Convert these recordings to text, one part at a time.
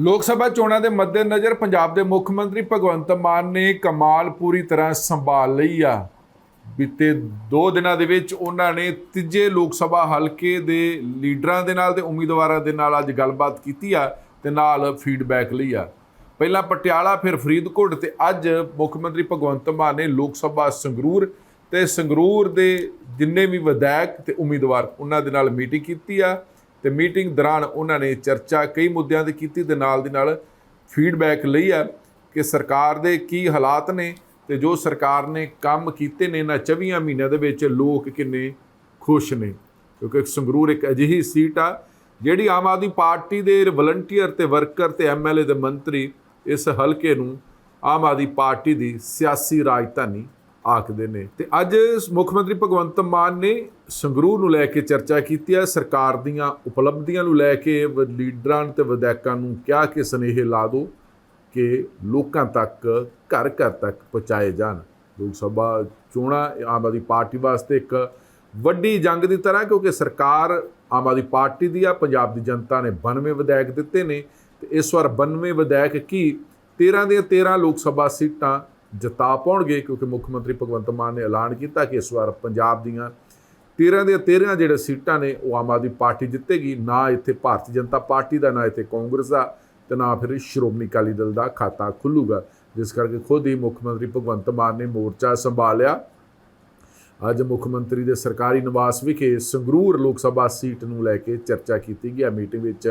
ਲੋਕ ਸਭਾ ਚੋਣਾਂ ਦੇ ਮੱਦੇਨਜ਼ਰ ਪੰਜਾਬ ਦੇ ਮੁੱਖ ਮੰਤਰੀ ਭਗਵੰਤ ਮਾਨ ਨੇ ਕਮਾਲ ਪੂਰੀ ਤਰ੍ਹਾਂ ਸੰਭਾਲ ਲਈ ਆ। ਬੀਤੇ 2 ਦਿਨਾਂ ਦੇ ਵਿੱਚ ਉਹਨਾਂ ਨੇ ਤੀਜੇ ਲੋਕ ਸਭਾ ਹਲਕੇ ਦੇ ਲੀਡਰਾਂ ਦੇ ਨਾਲ ਤੇ ਉਮੀਦਵਾਰਾਂ ਦੇ ਨਾਲ ਅੱਜ ਗੱਲਬਾਤ ਕੀਤੀ ਆ ਤੇ ਨਾਲ ਫੀਡਬੈਕ ਲਈ ਆ। ਪਹਿਲਾਂ ਪਟਿਆਲਾ, ਫਿਰ ਫਰੀਦਕੋਟ ਤੇ ਅੱਜ ਮੁੱਖ ਮੰਤਰੀ ਭਗਵੰਤ ਮਾਨ ਨੇ ਲੋਕ ਸਭਾ ਸੰਗਰੂਰ ਤੇ ਸੰਗਰੂਰ ਦੇ ਜਿੰਨੇ ਵੀ ਵਿਧਾਇਕ ਤੇ ਉਮੀਦਵਾਰ ਉਹਨਾਂ ਦੇ ਨਾਲ ਮੀਟਿੰਗ ਕੀਤੀ ਆ। ਤੇ ਮੀਟਿੰਗ ਦੌਰਾਨ ਉਹਨਾਂ ਨੇ ਚਰਚਾ ਕਈ ਮੁੱਦਿਆਂ ਤੇ ਕੀਤੀ ਤੇ ਨਾਲ ਦੀ ਨਾਲ ਫੀਡਬੈਕ ਲਈ ਆ ਕਿ ਸਰਕਾਰ ਦੇ ਕੀ ਹਾਲਾਤ ਨੇ ਤੇ ਜੋ ਸਰਕਾਰ ਨੇ ਕੰਮ ਕੀਤੇ ਨੇ ਇਹਨਾਂ 24 ਮਹੀਨਿਆਂ ਦੇ ਵਿੱਚ ਲੋਕ ਕਿੰਨੇ ਖੁਸ਼ ਨੇ। ਕਿਉਂਕਿ ਸੰਗਰੂਰ ਇੱਕ ਅਜਿਹੀ ਸੀਟ ਆ ਜਿਹੜੀ ਆਮ ਆਦਮੀ ਪਾਰਟੀ ਦੇ ਵਲੰਟੀਅਰ ਤੇ ਵਰਕਰ ਤੇ ਐਮਐਲਏ ਦੇ ਮੰਤਰੀ ਇਸ ਹਲਕੇ ਨੂੰ ਆਮ ਆਦਮੀ ਪਾਰਟੀ ਦੀ ਸਿਆਸੀ ਰਾਜਧਾਨੀ ਆਖਦੇ ਨੇ। ਤੇ ਅੱਜ ਮੁੱਖ ਮੰਤਰੀ ਭਗਵੰਤ ਮਾਨ ਨੇ ਸੰਗਰੂਰ ਨੂੰ ਲੈ ਕੇ ਚਰਚਾ ਕੀਤੀ ਹੈ। ਸਰਕਾਰ ਦੀਆਂ ਉਪਲਬਧੀਆਂ ਨੂੰ ਲੈ ਕੇ ਲੀਡਰਾਂ ਤੇ ਵਿਧਾਇਕਾਂ ਨੂੰ ਕਿਹਾ ਕਿ ਸਨੇਹ ਲਾ ਦਿਓ ਕਿ ਲੋਕਾਂ ਤੱਕ, ਘਰ ਘਰ ਤੱਕ ਪਹੁੰਚਾਏ ਜਾਣ। ਲੋਕ ਸਭਾ ਚੋਣਾਂ ਆਮ ਆਦਮੀ ਪਾਰਟੀ ਵਾਸਤੇ ਇੱਕ ਵੱਡੀ ਜੰਗ ਦੀ ਤਰ੍ਹਾਂ, ਕਿਉਂਕਿ ਸਰਕਾਰ ਆਮ ਆਦਮੀ ਪਾਰਟੀ ਦੀ ਆ, ਪੰਜਾਬ ਦੀ ਜਨਤਾ ਨੇ 92 ਵਿਧਾਇਕ ਦਿੱਤੇ ਨੇ। ਤੇ ਇਸ ਵਾਰ 92 ਵਿਧਾਇਕ ਕੀ? 13 ਦੀਆਂ 13 ਲੋਕ ਸਭਾ ਸੀਟਾਂ ਜਤਾ ਪਾਉਣਗੇ ਕਿਉਂਕਿ ਮੁੱਖ ਮੰਤਰੀ ਭਗਵੰਤ ਮਾਨ ਨੇ ਐਲਾਨ ਕੀਤਾ ਕਿ ਇਸ ਵਾਰ ਪੰਜਾਬ ਦੀਆਂ 13 ਦੀਆਂ 13 ਜਿਹੜੇ ਸੀਟਾਂ ਨੇ ਉਹ ਆਮ ਆਦਮੀ ਪਾਰਟੀ ਜਿੱਤੇਗੀ। ਨਾ ਇੱਥੇ ਭਾਰਤੀ ਜਨਤਾ ਪਾਰਟੀ ਦਾ, ਨਾ ਇੱਥੇ ਕਾਂਗਰਸ ਦਾ ਤੇ ਨਾ ਫਿਰ ਸ਼੍ਰੋਮਣੀ ਅਕਾਲੀ ਦਲ ਦਾ ਖਾਤਾ ਖੁੱਲੂਗਾ। ਜਿਸ ਕਰਕੇ ਖੁਦ ਹੀ ਮੁੱਖ ਮੰਤਰੀ ਭਗਵੰਤ ਮਾਨ ਨੇ ਮੋਰਚਾ ਸੰਭਾਲਿਆ। ਅੱਜ ਮੁੱਖ ਮੰਤਰੀ ਦੇ ਸਰਕਾਰੀ ਨਿਵਾਸ ਵਿਖੇ ਸੰਗਰੂਰ ਲੋਕ ਸਭਾ ਸੀਟ ਨੂੰ ਲੈ ਕੇ ਚਰਚਾ ਕੀਤੀ ਗਈ। ਮੀਟਿੰਗ ਵਿੱਚ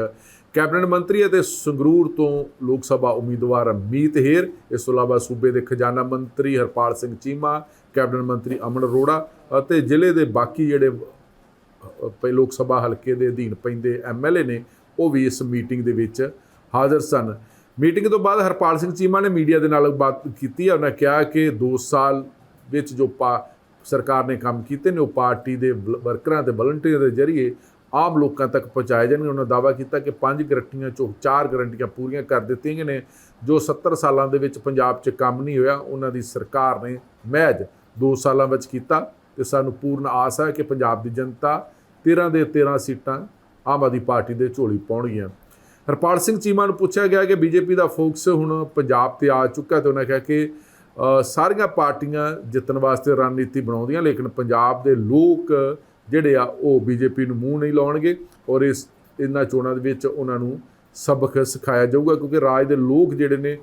ਕੈਬਨਿਟ ਮੰਤਰੀ ਅਤੇ ਸੰਗਰੂਰ ਤੋਂ ਲੋਕ ਸਭਾ ਉਮੀਦਵਾਰ ਮੀਤ ਹੇਰ ਇਸ ਤੋਂ ਇਲਾਵਾ ਸੂਬੇ ਦੇ ਖਜ਼ਾਨਾ ਮੰਤਰੀ ਹਰਪਾਲ ਸਿੰਘ ਚੀਮਾ ਕੈਬਨਿਟ ਮੰਤਰੀ ਅਮਨ ਅਰੋੜਾ ਅਤੇ ਜ਼ਿਲ੍ਹੇ ਦੇ ਬਾਕੀ ਜਿਹੜੇ ਅ, ਲੋਕ ਸਭਾ ਹਲਕੇ ਦੇ ਅਧੀਨ ਪੈਂਦੇ ਐਮਐਲਏ ਨੇ ਉਹ ਵੀ ਇਸ ਮੀਟਿੰਗ ਦੇ ਵਿੱਚ ਹਾਜ਼ਰ ਸਨ। ਮੀਟਿੰਗ ਤੋਂ ਬਾਅਦ ਹਰਪਾਲ ਸਿੰਘ ਚੀਮਾ ਨੇ ਮੀਡੀਆ ਦੇ ਨਾਲ ਬਾਤ ਕੀਤੀ ਹੈ ਉਹਨਾਂ ਕਿਹਾ ਕਿ 2 ਸਾਲ ਵਿੱਚ ਜੋ ਪਾ ਸਰਕਾਰ ਨੇ ਕੰਮ ਕੀਤੇ ਨੇ, ਉਹ ਪਾਰਟੀ ਦੇ ਵਲ- ਵਰਕਰਾਂ ਤੇ ਵਲੰਟੀਅਰ ਦੇ ਜ਼ਰੀਏ ਆਮ ਲੋਕਾਂ ਤੱਕ ਪਹੁੰਚਾਏ ਜਾਣਗੇ। ਉਹਨਾਂ ਦਾਅਵਾ ਕੀਤਾ ਕਿ ਪੰਜ ਗਰੰਟੀਆਂ ਚੋਂ ਚਾਰ ਗਰੰਟੀਆਂ ਪੂਰੀਆਂ ਕਰ ਦਿੱਤੀਆਂ ਗਈਆਂ ਨੇ, ਜੋ 70 ਸਾਲਾਂ ਦੇ ਵਿੱਚ ਪੰਜਾਬ 'ਚ ਕੰਮ ਨਹੀਂ ਹੋਇਆ। ਉਹਨਾਂ ਦੀ ਸਰਕਾਰ ਨੇ ਮਹਿਜ 2 ਸਾਲਾਂ ਵਿੱਚ ਕੀਤਾ ਤੇ ਸਾਨੂੰ ਪੂਰਨ ਆਸ ਹੈ ਕਿ ਪੰਜਾਬ ਦੀ ਜਨਤਾ 13 ਦੇ 13 ਸੀਟਾਂ ਆਮ ਆਦਮੀ ਪਾਰਟੀ ਦੇ ਝੋਲੀ ਪਾਉਣਗੀਆਂ। ਹਰਪਾਲ ਸਿੰਘ ਚੀਮਾ ਨੂੰ ਪੁੱਛਿਆ ਗਿਆ ਕਿ ਬੀਜੇਪੀ ਦਾ ਫੋਕਸ ਹੁਣ ਪੰਜਾਬ ਤੇ ਆ ਚੁੱਕਾ ਤੇ ਉਹਨਾਂ ਕਿਹਾ ਕਿ ਸਾਰੀਆਂ ਪਾਰਟੀਆਂ ਜਿੱਤਣ ਵਾਸਤੇ ਰਣਨੀਤੀ ਬਣਾਉਂਦੀਆਂ, ਲੇਕਿਨ ਪੰਜਾਬ ਦੇ ਲੋਕ ਜਿਹੜੇ ਆ, ਉਹ ਬੀਜੇਪੀ ਨੂੰ ਮੂੰਹ ਨਹੀਂ ਲਾਉਣਗੇ ਔਰ ਇਸ, ਇਹਨਾਂ ਚੋਣਾਂ ਦੇ ਵਿੱਚ ਉਹਨਾਂ ਨੂੰ ਸਬਕ ਸਿਖਾਇਆ ਜਾਊਗਾ, ਕਿਉਂਕਿ ਰਾਜ ਦੇ ਲੋਕ ਜਿਹੜੇ ਨੇ,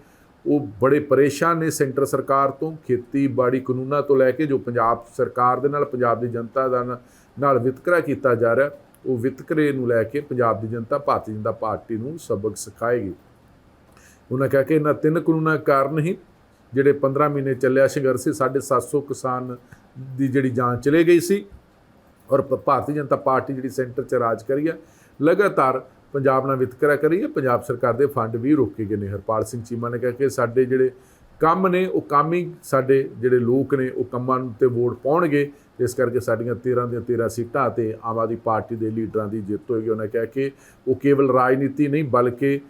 ਉਹ ਬੜੇ ਪਰੇਸ਼ਾਨ ਨੇ ਸੈਂਟਰ ਸਰਕਾਰ ਤੋਂ, ਖੇਤੀਬਾੜੀ ਕਾਨੂੰਨਾਂ ਤੋਂ ਲੈ ਕੇ ਜੋ ਪੰਜਾਬ ਸਰਕਾਰ ਦੇ ਨਾਲ, ਪੰਜਾਬ ਦੀ ਜਨਤਾ ਦਾ ਨਾਲ ਵਿਤਕਰਾ ਕੀਤਾ ਜਾ ਰਿਹਾ, ਉਹ ਵਿਤਕਰੇ ਨੂੰ ਲੈ ਕੇ ਪੰਜਾਬ ਦੀ ਜਨਤਾ, ਭਾਰਤੀ ਜਨਤਾ ਪਾਰਟੀ ਨੂੰ ਸਬਕ ਸਿਖਾਏਗੀ। ਉਹਨਾਂ ਕਿਹਾ ਕਿ ਇਹਨਾਂ ਤਿੰਨ ਕਾਨੂੰਨਾਂ ਕਾਰਨ ਹੀ ਜਿਹੜੇ 15 ਮਹੀਨੇ ਚੱਲਿਆ ਸੰਘਰਸ਼ ਸੀ 750 ਕਿਸਾਨ ਦੀ ਜਿਹੜੀ ਜਾਨ ਚਲੇ ਗਈ ਸੀ। ਔਰ ਭਾਰਤੀ ਜਨਤਾ ਪਾਰਟੀ ਜਿਹੜੀ ਸੈਂਟਰ 'ਚ ਰਾਜ ਕਰੀ ਹੈ ਲਗਾਤਾਰ ਪੰਜਾਬ ਨਾਲ ਵਿਤਕਰਾ ਕਰੀ ਹੈ ਪੰਜਾਬ ਸਰਕਾਰ ਦੇ ਫੰਡ ਵੀ ਰੋਕੇ ਗਏ ਨੇ। ਹਰਪਾਲ ਸਿੰਘ ਚੀਮਾ ਨੇ ਕਿਹਾ ਕਿ ਸਾਡੇ ਜਿਹੜੇ ਕੰਮ ਨੇ, ਉਹ ਕੰਮ ਹੀ ਸਾਡੇ ਜਿਹੜੇ ਲੋਕ ਨੇ, ਉਹ ਕੰਮਾਂ ਤੇ ਵੋਟ ਪਾਉਣਗੇ। ਇਸ ਕਰਕੇ ਸਾਡੀਆਂ 13 ਦੀਆਂ 13 ਸੀਟਾਂ ਤੇ ਆਮ ਆਦਮੀ ਪਾਰਟੀ ਦੇ ਲੀਡਰਾਂ ਦੀ ਜਿੱਤ ਹੋਏਗੀ। ਉਹਨਾਂ ਕਿਹਾ ਕਿ ਉਹ ਕੇਵਲ ਰਾਜਨੀਤੀ ਨਹੀਂ, ਬਲਕਿ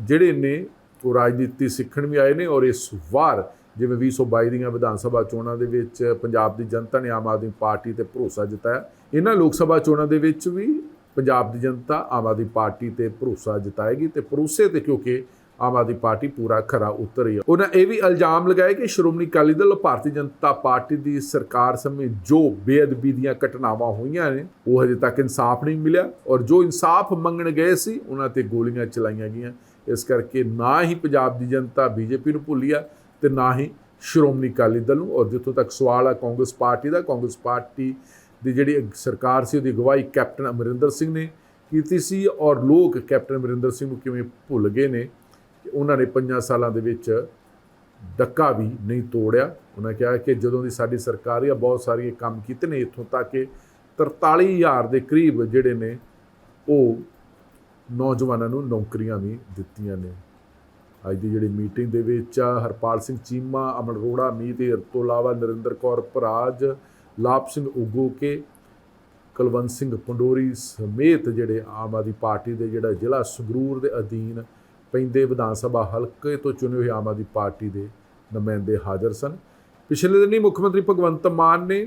ਜਿਹੜੇ ਨੇ ਉਹ ਰਾਜਨੀਤੀ ਸਿੱਖਣ ਵੀ ਆਏ ਨੇ ਔਰ ਇਸ ਵਾਰ ਜਿਵੇਂ 2022 ਦੀਆਂ ਵਿਧਾਨ ਸਭਾ ਚੋਣਾਂ ਦੇ ਵਿੱਚ ਪੰਜਾਬ ਦੀ ਜਨਤਾ ਨੇ ਆਮ ਆਦਮੀ ਪਾਰਟੀ ਤੇ ਭਰੋਸਾ ਜਤਾਇਆ। ਇਹਨਾਂ ਲੋਕ ਸਭਾ ਚੋਣਾਂ ਦੇ ਵਿੱਚ ਵੀ ਪੰਜਾਬ ਦੀ ਜਨਤਾ ਆਮ ਆਦਮੀ ਪਾਰਟੀ ਤੇ ਭਰੋਸਾ ਜਤਾਏਗੀ ਤੇ ਭਰੋਸੇ ਤੇ ਕਿਉਂਕਿ ਆਮ ਆਦਮੀ ਪਾਰਟੀ ਪੂਰਾ ਖਰਾ ਉਤਰ ਰਹੀ ਹੈ। ਉਹਨਾਂ ਇਹ ਵੀ ਇਲਜ਼ਾਮ ਲਗਾਏ ਕਿ ਸ਼੍ਰੋਮਣੀ ਅਕਾਲੀ ਦਲ ਭਾਰਤੀ ਜਨਤਾ ਪਾਰਟੀ ਦੀ ਸਰਕਾਰ ਸਮੇਂ ਜੋ ਬੇਅਦਬੀ ਦੀਆਂ ਘਟਨਾਵਾਂ ਹੋਈਆਂ ਨੇ, ਉਹ ਹਜੇ ਤੱਕ ਇਨਸਾਫ ਨਹੀਂ ਮਿਲਿਆ ਔਰ ਜੋ ਇਨਸਾਫ ਮੰਗਣ ਗਏ ਸੀ, ਉਹਨਾਂ ਤੇ ਗੋਲੀਆਂ ਚਲਾਈਆਂ ਗਈਆਂ। ਇਸ ਕਰਕੇ ਨਾ ਹੀ ਪੰਜਾਬ ਦੀ ਜਨਤਾ ਬੀਜੇਪੀ ਨੂੰ ਭੁੱਲੀ ਆ ਤੇ ਨਾ ਹੀ ਸ਼੍ਰੋਮਣੀ ਅਕਾਲੀ ਦਲ ਨੂੰ। ਔਰ ਜਿੱਥੋਂ ਤੱਕ ਸਵਾਲ ਆ, ਕਾਂਗਰਸ ਪਾਰਟੀ ਦਾ, ਕਾਂਗਰਸ ਪਾਰਟੀ ਦੀ ਜਿਹੜੀ ਸਰਕਾਰ ਸੀ, ਉਹਦੀ ਅਗਵਾਈ ਕੈਪਟਨ ਅਮਰਿੰਦਰ ਸਿੰਘ ਨੇ ਕੀਤੀ ਸੀ ਔਰ ਲੋਕ ਕੈਪਟਨ ਅਮਰਿੰਦਰ ਸਿੰਘ ਨੂੰ ਕਿਵੇਂ ਭੁੱਲ ਗਏ ਨੇ ਕਿ ਉਹਨਾਂ ਨੇ ਪੰਜਾਂ ਸਾਲਾਂ ਦੇ ਵਿੱਚ ਡੱਕਾ ਵੀ ਨਹੀਂ ਤੋੜਿਆ। ਉਹਨਾਂ ਕਿਹਾ ਕਿ ਜਦੋਂ ਦੀ ਸਾਡੀ ਸਰਕਾਰ ਆ, ਬਹੁਤ ਸਾਰੇ ਕੰਮ ਕੀਤੇ ਨੇ, ਇੱਥੋਂ ਤੱਕ ਕਿ 43000 ਦੇ ਕਰੀਬ ਜਿਹੜੇ ਨੇ ਉਹ ਨੌਜਵਾਨਾਂ ਨੂੰ ਨੌਕਰੀਆਂ ਵੀ ਦਿੱਤੀਆਂ ਨੇ। ਅੱਜ ਦੀ ਜਿਹੜੀ ਮੀਟਿੰਗ ਦੇ ਵਿੱਚ ਹਰਪਾਲ ਸਿੰਘ ਚੀਮਾ, ਅਮਨ ਅਰੋੜਾ ਮੀਤ ਤੋਂ ਇਲਾਵਾ ਨਰਿੰਦਰ ਕੌਰ ਭਰਾਜ ਲਾਭ ਸਿੰਘ ਉਗੋਕੇ, ਕੁਲਵੰਤ ਸਿੰਘ ਪੰਡੋਰੀ ਸਮੇਤ ਜਿਹੜੇ ਆਮ ਆਦਮੀ ਪਾਰਟੀ ਦੇ ਜਿਹੜਾ ਜ਼ਿਲ੍ਹਾ ਸੰਗਰੂਰ ਦੇ ਅਧੀਨ ਪੈਂਦੇ ਵਿਧਾਨ ਸਭਾ ਹਲਕੇ ਤੋਂ ਚੁਣੇ ਹੋਏ ਆਮ ਆਦਮੀ ਪਾਰਟੀ ਦੇ ਨੁਮਾਇੰਦੇ ਹਾਜ਼ਰ ਸਨ। ਪਿਛਲੇ ਦਿਨੀ ਮੁੱਖ ਮੰਤਰੀ ਭਗਵੰਤ ਮਾਨ ਨੇ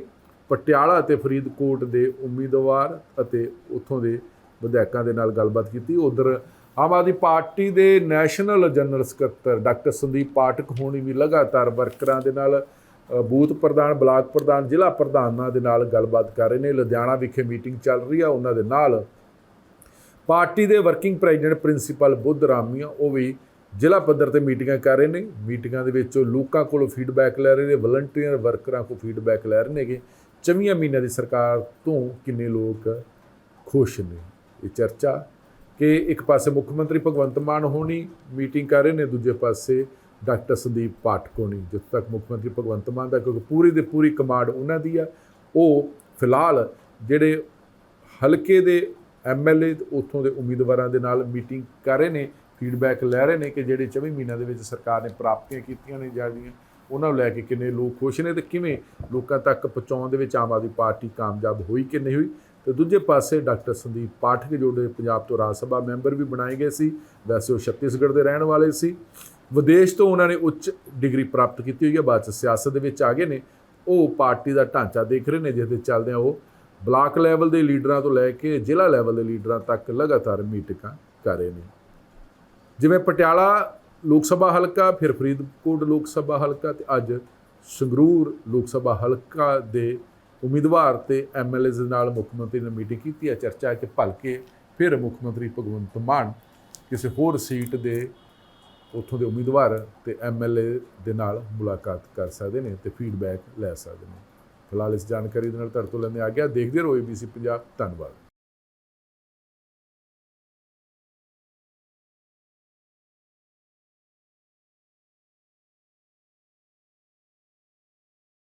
ਪਟਿਆਲਾ ਅਤੇ ਫਰੀਦਕੋਟ ਦੇ ਉਮੀਦਵਾਰ ਅਤੇ ਉੱਥੋਂ ਦੇ ਵਿਧਾਇਕਾਂ ਦੇ ਨਾਲ ਗੱਲਬਾਤ ਕੀਤੀ। ਉਧਰ ਆਮ ਆਦਮੀ ਪਾਰਟੀ ਦੇ ਨੈਸ਼ਨਲ ਜਨਰਲ ਸਕੱਤਰ ਡਾਕਟਰ ਸੰਦੀਪ ਪਾਠਕ ਹੋਣੀ ਵੀ ਲਗਾਤਾਰ ਵਰਕਰਾਂ ਦੇ ਨਾਲ ਬੂਥ ਪ੍ਰਧਾਨ, ਬਲਾਕ ਪ੍ਰਧਾਨ, ਜ਼ਿਲ੍ਹਾ ਪ੍ਰਧਾਨਾਂ ਦੇ ਨਾਲ ਗੱਲਬਾਤ ਕਰ ਰਹੇ ਨੇ। ਲੁਧਿਆਣਾ ਵਿਖੇ ਮੀਟਿੰਗ ਚੱਲ ਰਹੀ ਆ। ਉਹਨਾਂ ਦੇ ਨਾਲ ਪਾਰਟੀ ਦੇ ਵਰਕਿੰਗ ਪ੍ਰੈਜ਼ੀਡੈਂਟ ਪ੍ਰਿੰਸੀਪਲ ਬੁੱਧ ਰਾਮੀਆ, ਉਹ ਵੀ ਜ਼ਿਲ੍ਹਾ ਪੱਧਰ ਤੇ ਮੀਟਿੰਗਾਂ ਕਰ ਰਹੇ ਨੇ। ਮੀਟਿੰਗਾਂ ਦੇ ਵਿੱਚ ਉਹ ਲੋਕਾਂ ਕੋਲੋਂ ਫੀਡਬੈਕ ਲੈ ਰਹੇ ਨੇ ਵਲੰਟੀਅਰ ਵਰਕਰਾਂ ਕੋਲ ਫੀਡਬੈਕ ਲੈ ਰਹੇ ਨੇਗੇ। ਚੌਵੀਆਂ ਮਹੀਨਿਆਂ ਦੀ ਸਰਕਾਰ ਤੋਂ ਕਿੰਨੇ ਲੋਕ ਖੁਸ਼ ਨੇ? ਇਹ ਚਰਚਾ ਕਿ ਇੱਕ ਪਾਸੇ ਮੁੱਖ ਮੰਤਰੀ ਭਗਵੰਤ ਮਾਨ ਹੋਣੀ ਮੀਟਿੰਗ ਕਰ ਰਹੇ ਨੇ, ਦੂਜੇ ਪਾਸੇ ਡਾਕਟਰ ਸੰਦੀਪ ਪਾਠਕ ਹੋਣੀ ਜਿੱਥੇ ਤੱਕ ਮੁੱਖ ਮੰਤਰੀ ਭਗਵੰਤ ਮਾਨ ਦਾ, ਕਿਉਂਕਿ ਪੂਰੀ ਦੇ ਪੂਰੀ ਕਮਾਂਡ ਉਹਨਾਂ ਦੀ ਆ, ਉਹ ਫਿਲਹਾਲ ਜਿਹੜੇ ਹਲਕੇ ਦੇ ਐਮਐਲਏ ਉਥੋਂ ਦੇ ਉਮੀਦਵਾਰਾਂ ਦੇ ਨਾਲ ਮੀਟਿੰਗ ਕਰ ਰਹੇ ਨੇ, ਫੀਡਬੈਕ ਲੈ ਰਹੇ ਨੇ ਕਿ ਜਿਹੜੇ 24 ਮਹੀਨਿਆਂ ਦੇ ਵਿੱਚ ਸਰਕਾਰ ਨੇ ਪ੍ਰਾਪਤੀਆਂ ਕੀਤੀਆਂ ਨੇ ਜਾਂਦੀਆਂ ਉਹਨਾਂ ਨੂੰ ਲੈ ਕੇ ਕਿੰਨੇ ਲੋਕ ਖੁਸ਼ ਨੇ ਤੇ ਕਿਵੇਂ ਲੋਕਾਂ ਤੱਕ ਪਹੁੰਚਾਉਣ ਦੇ ਵਿੱਚ ਆਮ ਆਦਮੀ ਪਾਰਟੀ ਕਾਮਯਾਬ ਹੋਈ ਕਿ ਨਹੀਂ ਹੋਈ। ਤੇ ਦੂਜੇ ਪਾਸੇ ਡਾਕਟਰ ਸੰਦੀਪ ਪਾਠਕ ਜਿਹੜੇ ਪੰਜਾਬ ਤੋਂ ਰਾਜ ਸਭਾ ਮੈਂਬਰ ਵੀ ਬਣਾਏ ਗਏ ਸੀ। ਵੈਸੇ ਉਹ ਛੱਤੀਸਗੜ੍ਹ ਦੇ ਰਹਿਣ ਵਾਲੇ ਸੀ। ਵਿਦੇਸ਼ ਤੋਂ ਉਹਨਾਂ ਨੇ ਉੱਚ ਡਿਗਰੀ ਪ੍ਰਾਪਤ ਕੀਤੀ ਹੋਈ ਹੈ। ਬਾਅਦ ਚ ਸਿਆਸਤ ਦੇ ਵਿੱਚ ਆ ਗਏ ਨੇ। ਉਹ ਪਾਰਟੀ ਦਾ ਢਾਂਚਾ ਦੇਖ ਰਹੇ ਨੇ ਜਿਸ ਦੇ ਚੱਲਦਿਆਂ ਉਹ ਬਲਾਕ ਲੈਵਲ ਦੇ ਲੀਡਰਾਂ ਤੋਂ ਲੈ ਕੇ ਜ਼ਿਲ੍ਹਾ ਲੈਵਲ ਦੇ ਲੀਡਰਾਂ ਤੱਕ ਲਗਾਤਾਰ ਮੀਟਿੰਗਾਂ ਕਰ ਰਹੇ ਨੇ। ਜਿਵੇਂ ਪਟਿਆਲਾ ਲੋਕ ਸਭਾ ਹਲਕਾ, ਫਿਰ ਫਰੀਦਕੋਟ ਲੋਕ ਸਭਾ ਹਲਕਾ ਤੇ ਅੱਜ ਸੰਗਰੂਰ ਲੋਕ ਸਭਾ ਹਲਕਾ ਦੇ ਉਮੀਦਵਾਰ ਤੇ ਐਮਐਲਏ ਦੇ ਨਾਲ ਮੁੱਖ ਮੰਤਰੀ ਨੇ ਮੀਟਿੰਗ ਕੀਤੀ ਹੈ। ਚਰਚਾ ਕਿ ਭਲਕੇ ਫਿਰ ਮੁੱਖ ਮੰਤਰੀ ਭਗਵੰਤ ਮਾਨ ਕਿਸੇ ਹੋਰ ਸੀਟ ਦੇ ਉੱਥੋਂ ਦੇ ਉਮੀਦਵਾਰ ਤੇ ਐਮਐਲਏ ਦੇ ਨਾਲ ਮੁਲਾਕਾਤ ਕਰ ਸਕਦੇ ਨੇ ਤੇ ਫੀਡਬੈਕ ਲੈ ਸਕਦੇ ਨੇ। ਫਿਲਹਾਲ ਇਸ ਜਾਣਕਾਰੀ ਦੇ ਨਾਲ ਤੁਹਾਡੇ ਤੋਂ ਲੈਂਦੇ ਆ ਗਿਆ। ਦੇਖਦੇ ਰਹੋ ABC ਪੰਜਾਬ। ਧੰਨਵਾਦ।